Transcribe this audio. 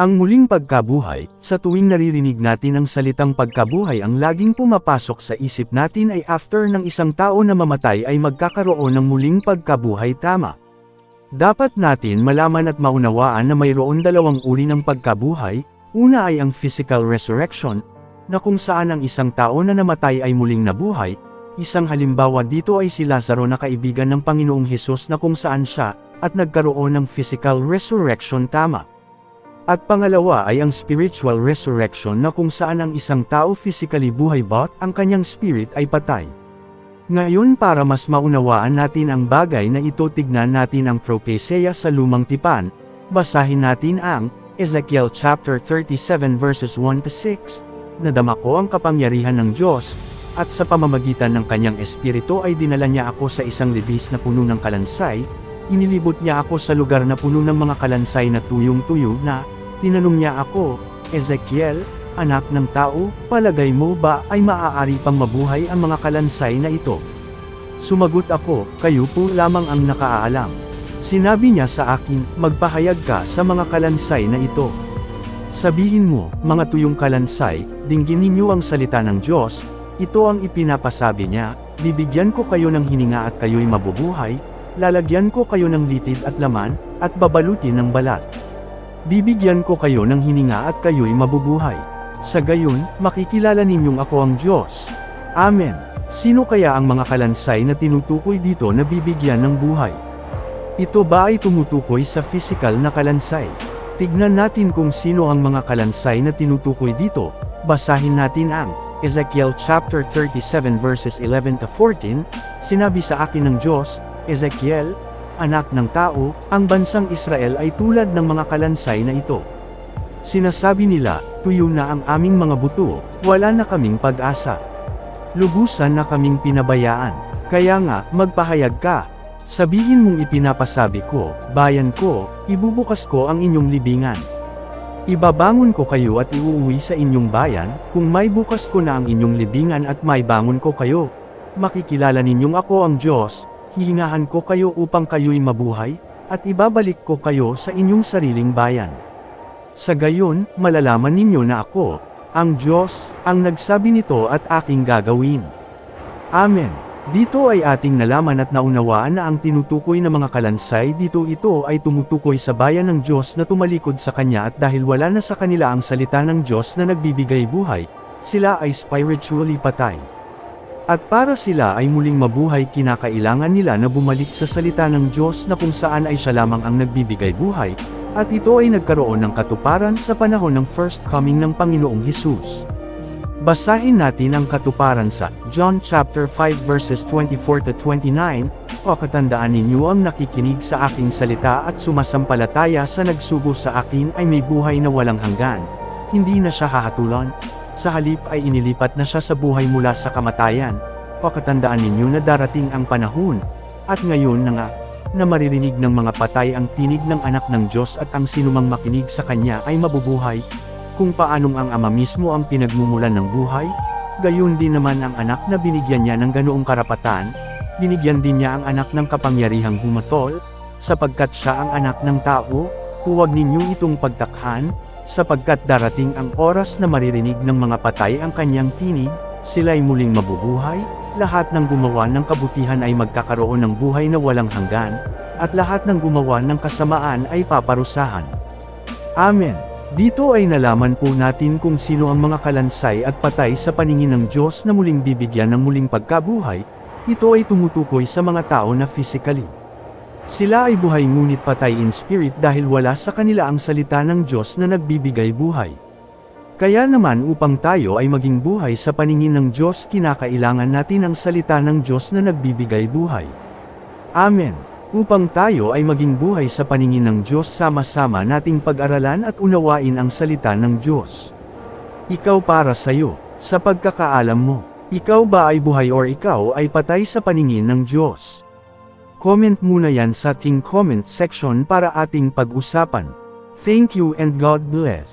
Ang muling pagkabuhay, sa tuwing naririnig natin ang salitang pagkabuhay ang laging pumapasok sa isip natin ay after ng isang tao na mamatay ay magkakaroon ng muling pagkabuhay tama. Dapat natin malaman at maunawaan na mayroon dalawang uri ng pagkabuhay, una ay ang physical resurrection, na kung saan ang isang tao na namatay ay muling nabuhay, isang halimbawa dito ay si Lazaro na kaibigan ng Panginoong Hesus na kung saan siya, at nagkaroon ng physical resurrection tama. At pangalawa ay ang spiritual resurrection na kung saan ang isang tao physically buhay but ang kanyang spirit ay patay. Ngayon para mas maunawaan natin ang bagay na ito tignan natin ang propesya sa lumang tipan, basahin natin ang Ezekiel chapter 37 verses 1 to 6. Nadama ko ang kapangyarihan ng Diyos, at sa pamamagitan ng kanyang espiritu ay dinala niya ako sa isang libis na puno ng kalansay, inilibot niya ako sa lugar na puno ng mga kalansay na tuyong-tuyo na, tinanong niya ako, Ezekiel, anak ng tao, palagay mo ba ay maaari pang mabuhay ang mga kalansay na ito? Sumagot ako, kayo po lamang ang nakaalam. Sinabi niya sa akin, magpahayag ka sa mga kalansay na ito. Sabihin mo, mga tuyong kalansay, dinggin ninyo ang salita ng Diyos, ito ang ipinapasabi niya, bibigyan ko kayo ng hininga at kayo'y mabubuhay, lalagyan ko kayo ng litid at laman, at babalutin ng balat. Bibigyan ko kayo ng hininga at kayo'y mabubuhay. Sa gayon, makikilala ninyong ako ang Diyos. Amen. Sino kaya ang mga kalansay na tinutukoy dito na bibigyan ng buhay? Ito ba ay tumutukoy sa physical na kalansay? Tignan natin kung sino ang mga kalansay na tinutukoy dito. Basahin natin ang Ezekiel chapter 37 verses 11 to 14. Sinabi sa akin ng Diyos, Ezekiel, anak ng tao, ang bansang Israel ay tulad ng mga kalansay na ito. Sinasabi nila, tuyo na ang aming mga buto, wala na kaming pag-asa. Lubusan na kaming pinabayaan. Kaya nga, magpahayag ka. Sabihin mong ipinapasabi ko, bayan ko, ibubukas ko ang inyong libingan. Ibabangon ko kayo at iuuwi sa inyong bayan, kung may bukas ko na ang inyong libingan at may bangon ko kayo. Makikilala ninyong ako ang Diyos, hihingahan ko kayo upang kayo'y mabuhay, at ibabalik ko kayo sa inyong sariling bayan. Sa gayon, malalaman ninyo na ako, ang Diyos, ang nagsabi nito at aking gagawin. Amen. Dito ay ating nalaman at naunawaan na ang tinutukoy na mga kalansay dito ito ay tumutukoy sa bayan ng Diyos na tumalikod sa Kanya at dahil wala na sa kanila ang salita ng Diyos na nagbibigay buhay, sila ay spiritually patay. At para sila ay muling mabuhay kinakailangan nila na bumalik sa salita ng Diyos na kung saan ay siya lamang ang nagbibigay buhay, at ito ay nagkaroon ng katuparan sa panahon ng first coming ng Panginoong Hesus. Basahin natin ang katuparan sa John chapter 5 verses 24 to 29, o katandaan ninyo ang nakikinig sa aking salita at sumasampalataya sa nagsugo sa akin ay may buhay na walang hanggan. Hindi na siya hahatulon. Sa halip ay inilipat na siya sa buhay mula sa kamatayan. O katandaan ninyo na darating ang panahon. At ngayon na nga, na maririnig ng mga patay ang tinig ng anak ng Diyos at ang sinumang makinig sa kanya ay mabubuhay, kung paanong ang ama mismo ang pinagmumulan ng buhay, gayon din naman ang anak na binigyan niya ng ganoong karapatan, binigyan din niya ang anak ng kapangyarihang humatol, sapagkat siya ang anak ng tao, huwag ninyong itong pagtakhan, sapagkat darating ang oras na maririnig ng mga patay ang kanyang tinig, sila'y muling mabubuhay, lahat ng gumawa ng kabutihan ay magkakaroon ng buhay na walang hanggan, at lahat ng gumawa ng kasamaan ay paparusahan. Amen. Dito ay nalaman po natin kung sino ang mga kalansay at patay sa paningin ng Diyos na muling bibigyan ng muling pagkabuhay, ito ay tumutukoy sa mga tao na physically. Sila ay buhay ngunit patay in spirit dahil wala sa kanila ang salita ng Diyos na nagbibigay buhay. Kaya naman upang tayo ay maging buhay sa paningin ng Diyos kinakailangan natin ang salita ng Diyos na nagbibigay buhay. Amen. Upang tayo ay maging buhay sa paningin ng Diyos sama-sama nating pag-aralan at unawain ang salita ng Diyos. Ikaw para sa iyo, sa pagkakaalam mo, ikaw ba ay buhay or ikaw ay patay sa paningin ng Diyos? Comment muna yan sa ating comment section para ating pag-usapan. Thank you and God bless.